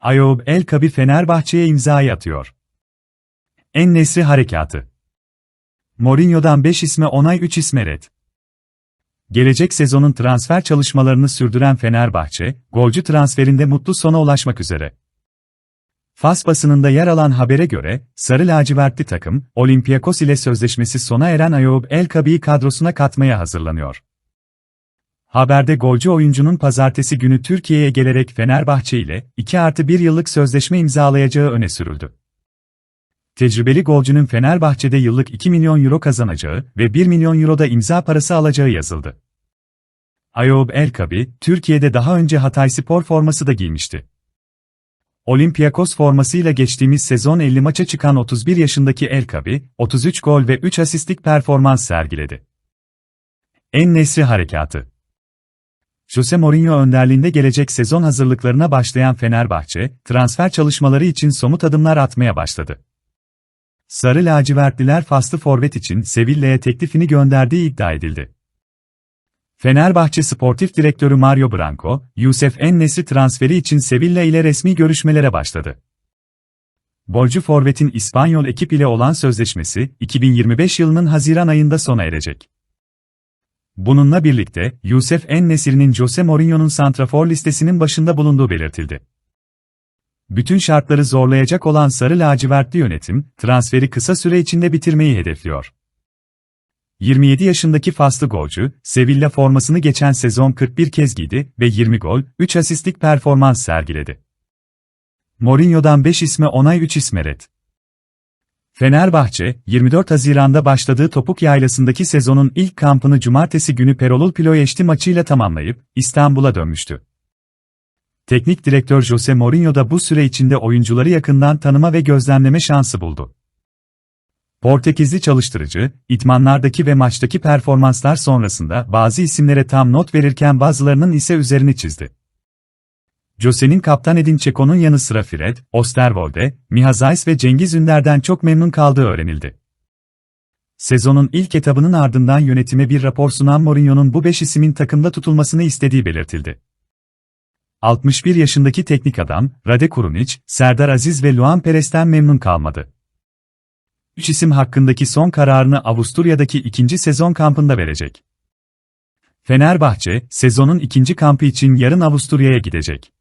Ayoub El Kabi Fenerbahçe'ye imzayı atıyor. En Nesri Harekatı Mourinho'dan 5 isme onay 3 isme red. Gelecek sezonun transfer çalışmalarını sürdüren Fenerbahçe, golcü transferinde mutlu sona ulaşmak üzere. Fas basınında yer alan habere göre, Sarı lacivertli takım, Olympiakos ile sözleşmesi sona eren Ayoub El Kabi'yi kadrosuna katmaya hazırlanıyor. Haberde golcü oyuncunun pazartesi günü Türkiye'ye gelerek Fenerbahçe ile 2 artı 1 yıllık sözleşme imzalayacağı öne sürüldü. Tecrübeli golcünün Fenerbahçe'de yıllık 2 milyon euro kazanacağı ve 1 milyon euro da imza parası alacağı yazıldı. Ayoub El Kabi, Türkiye'de daha önce Hatay Spor forması da giymişti. Olympiakos formasıyla geçtiğimiz sezon 50 maça çıkan 31 yaşındaki El Kabi, 33 gol ve 3 asistlik performans sergiledi. En Nesri Harekatı Jose Mourinho önderliğinde gelecek sezon hazırlıklarına başlayan Fenerbahçe, transfer çalışmaları için somut adımlar atmaya başladı. Sarı lacivertliler faslı forvet için Sevilla'ya teklifini gönderdiği iddia edildi. Fenerbahçe Sportif Direktörü Mario Branco, Yusuf En-Nesri transferi için Sevilla ile resmi görüşmelere başladı. Bolcu forvetin İspanyol ekip ile olan sözleşmesi, 2025 yılının Haziran ayında sona erecek. Bununla birlikte, Yusuf En-Nesri'nin Jose Mourinho'nun santrafor listesinin başında bulunduğu belirtildi. Bütün şartları zorlayacak olan sarı lacivertli yönetim, transferi kısa süre içinde bitirmeyi hedefliyor. 27 yaşındaki faslı golcü, Sevilla formasını geçen sezon 41 kez giydi ve 20 gol, 3 asistlik performans sergiledi. Mourinho'dan 5 isme onay 3 isme red. Fenerbahçe, 24 Haziran'da başladığı topuk yaylasındaki sezonun ilk kampını cumartesi günü Perolul Piloyeşti maçıyla tamamlayıp, İstanbul'a dönmüştü. Teknik direktör Jose Mourinho da bu süre içinde oyuncuları yakından tanıma ve gözlemleme şansı buldu. Portekizli çalıştırıcı, itmanlardaki ve maçtaki performanslar sonrasında bazı isimlere tam not verirken bazılarının ise üzerini çizdi. Jose'nin kaptan Edin Çeko'nun yanı sıra Fred, Osterwolde, Miha Zeiss ve Cengiz Ünder'den çok memnun kaldığı öğrenildi. Sezonun ilk etabının ardından yönetime bir rapor sunan Mourinho'nun bu beş isimin takımda tutulmasını istediği belirtildi. 61 yaşındaki teknik adam, Rade Kurunic, Serdar Aziz ve Luan Perez'ten memnun kalmadı. Üç isim hakkındaki son kararını Avusturya'daki ikinci sezon kampında verecek. Fenerbahçe, sezonun ikinci kampı için yarın Avusturya'ya gidecek.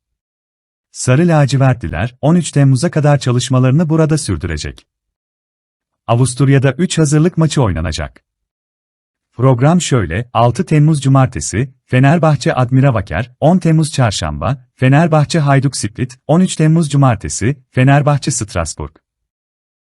Sarı lacivertliler, 13 Temmuz'a kadar çalışmalarını burada sürdürecek. Avusturya'da 3 hazırlık maçı oynanacak. Program şöyle, 6 Temmuz Cumartesi, Fenerbahçe Admiravaker, 10 Temmuz Çarşamba, Fenerbahçe Hayduk Split, 13 Temmuz Cumartesi, Fenerbahçe Strasbourg.